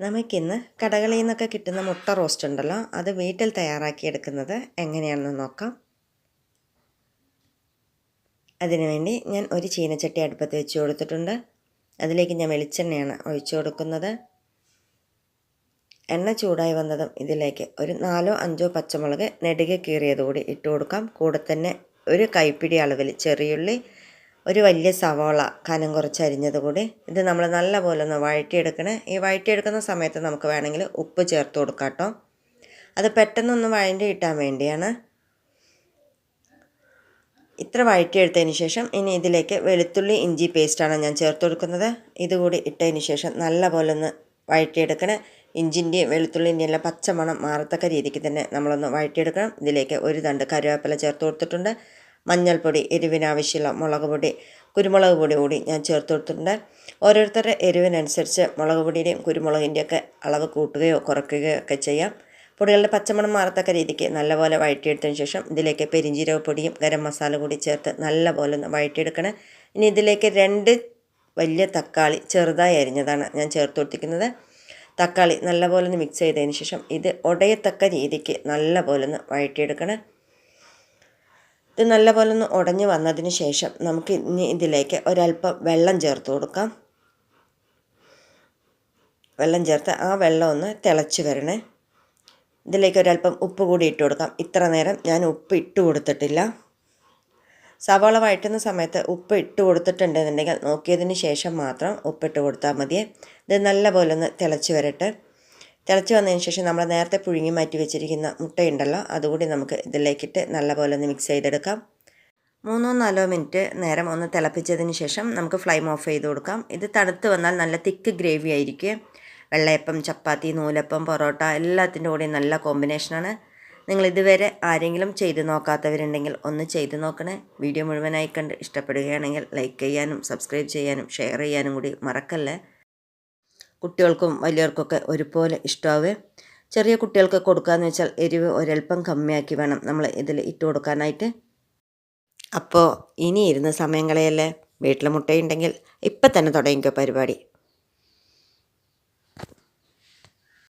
നമുക്കിന്ന് കടകളിൽ നിന്നൊക്കെ കിട്ടുന്ന മുട്ട റോസ്റ്റ് ഉണ്ടല്ലോ അത് വീട്ടിൽ തയ്യാറാക്കിയെടുക്കുന്നത് എങ്ങനെയാണെന്ന് നോക്കാം. അതിനുവേണ്ടി ഞാൻ ഒരു ചീനച്ചട്ടി അടുപ്പത്ത് വെച്ച് കൊടുത്തിട്ടുണ്ട്. അതിലേക്ക് ഞാൻ വെളിച്ചെണ്ണയാണ് ഒഴിച്ചു കൊടുക്കുന്നത്. എണ്ണ ചൂടായി വന്നതും ഇതിലേക്ക് ഒരു നാലോ അഞ്ചോ പച്ചമുളക് നെടുകെ കീറിയതുകൂടി ഇട്ട് കൊടുക്കാം. കൂടെ തന്നെ ഒരു കൈപ്പിടി അളവിൽ ചെറിയുള്ളി ഒരു വലിയ സവാള കനം കുറച്ച് അരിഞ്ഞത് കൂടി. ഇത് നമ്മൾ നല്ലപോലെ ഒന്ന് വഴറ്റിയെടുക്കണേ. ഈ വഴറ്റിയെടുക്കുന്ന സമയത്ത് നമുക്ക് വേണമെങ്കിൽ ഉപ്പ് ചേർത്ത് കൊടുക്കാം കേട്ടോ. അത് പെട്ടെന്നൊന്ന് വഴണ്ടി കിട്ടാൻ വേണ്ടിയാണ്. ഇത്ര വഴറ്റിയെടുത്തതിന് ശേഷം ഇനി ഇതിലേക്ക് വെളുത്തുള്ളി ഇഞ്ചി പേസ്റ്റാണ് ഞാൻ ചേർത്ത് കൊടുക്കുന്നത്. ഇതുകൂടി ഇട്ടതിന് ശേഷം നല്ലപോലെ ഒന്ന് വഴറ്റിയെടുക്കണേ. ഇഞ്ചിന്റെയും വെളുത്തുള്ളിന്റെയും എല്ലാം പച്ചമണം മാറത്തക്ക രീതിക്ക് തന്നെ നമ്മളൊന്ന് വഴറ്റിയെടുക്കണം. ഇതിലേക്ക് ഒരു തണ്ട് കരുവേപ്പില ചേർത്ത് കൊടുത്തിട്ടുണ്ട്. മഞ്ഞൾപ്പൊടി എരിവിനാവശ്യമുള്ള മുളക് പൊടി കുരുമുളക് പൊടി കൂടി ഞാൻ ചേർത്ത് കൊടുത്തിട്ടുണ്ട്. ഓരോരുത്തരുടെ എരിവിനനുസരിച്ച് മുളക് പൊടിയുടെയും കുരുമുളകിന്റെയൊക്കെ അളവ് കൂട്ടുകയോ കുറയ്ക്കുകയോ ഒക്കെ ചെയ്യാം. പൊടികളുടെ പച്ചമണം മാറത്തക്ക രീതിക്ക് നല്ലപോലെ വഴറ്റിയെടുത്തതിന് ശേഷം ഇതിലേക്ക് പെരിഞ്ചീരക പൊടിയും ഗരം മസാല കൂടി ചേർത്ത് നല്ലപോലെ ഒന്ന് വഴറ്റിയെടുക്കണം. ഇനി ഇതിലേക്ക് രണ്ട് വലിയ തക്കാളി ചെറുതായി അരിഞ്ഞതാണ് ഞാൻ ചേർത്ത് കൊടുത്തിരിക്കുന്നത്. തക്കാളി നല്ലപോലെ ഒന്ന് മിക്സ് ചെയ്തതിന് ശേഷം ഇത് ഉടയത്തക്ക രീതിക്ക് നല്ലപോലെ ഒന്ന് വഴറ്റിയെടുക്കണം. ഇത് നല്ലപോലെ ഒന്ന് ഉടഞ്ഞ് വന്നതിന് ശേഷം നമുക്ക് ഇനി ഇതിലേക്ക് ഒരല്പം വെള്ളം ചേർത്ത് കൊടുക്കാം. വെള്ളം ചേർത്ത് ആ വെള്ളം ഒന്ന് തിളച്ച് വരണേ. ഇതിലേക്ക് ഒരല്പം ഉപ്പ് കൂടി ഇട്ട് കൊടുക്കാം. ഇത്ര നേരം ഞാൻ ഉപ്പ് ഇട്ട് കൊടുത്തിട്ടില്ല. സവാള വഴറ്റുന്ന സമയത്ത് ഉപ്പ് ഇട്ട് കൊടുത്തിട്ടുണ്ടെന്നുണ്ടെങ്കിൽ നോക്കിയതിന് ശേഷം മാത്രം ഉപ്പിട്ട് കൊടുത്താൽ മതിയേ. ഇത് നല്ലപോലെ ഒന്ന് തിളച്ച് വരട്ടെ. തിളച്ച് വന്നതിന് ശേഷം നമ്മൾ നേരത്തെ പുഴുങ്ങി മാറ്റി വെച്ചിരിക്കുന്ന മുട്ടയുണ്ടല്ലോ അതുകൂടി നമുക്ക് ഇതിലേക്കിട്ട് നല്ലപോലെ ഒന്ന് മിക്സ് ചെയ്തെടുക്കാം. മൂന്നോ നാലോ മിനിറ്റ് നേരം ഒന്ന് തിളപ്പിച്ചതിന് ശേഷം നമുക്ക് ഫ്ലൈം ഓഫ് ചെയ്ത് കൊടുക്കാം. ഇത് തണുത്ത് വന്നാൽ നല്ല തിക്ക് ഗ്രേവി ആയിരിക്കും. വെള്ളയപ്പം ചപ്പാത്തി നൂലപ്പം പൊറോട്ട എല്ലാത്തിന്റെ കൂടെയും നല്ല കോമ്പിനേഷനാണ് നിങ്ങൾ ഇതുവരെ ആരെങ്കിലും ചെയ്ത് നോക്കാത്തവരുണ്ടെങ്കിൽ ഒന്ന് ചെയ്ത് നോക്കണേ. വീഡിയോ മുഴുവനായി കണ്ട് ഇഷ്ടപ്പെടുകയാണെങ്കിൽ ലൈക്ക് ചെയ്യാനും സബ്സ്ക്രൈബ് ചെയ്യാനും ഷെയർ ചെയ്യാനും കൂടി മറക്കല്ലേ? കുട്ടികൾക്കും വലിയവർക്കൊക്കെ ഒരുപോലെ ഇഷ്ടമാവേ ചെറിയ കുട്ടികൾക്ക് കൊടുക്കാമെന്ന് വെച്ചാൽ എരിവ് ഒരൽപ്പം കമ്മിയാക്കി വേണം നമ്മൾ ഇതിൽ ഇട്ട് കൊടുക്കാനായിട്ട്. അപ്പോൾ ഇനി ഇരുന്ന് സമയം കളയല്ലേ വീട്ടിൽ മുട്ടയുണ്ടെങ്കിൽ ഇപ്പം തന്നെ തുടങ്ങിക്കോ പരിപാടി.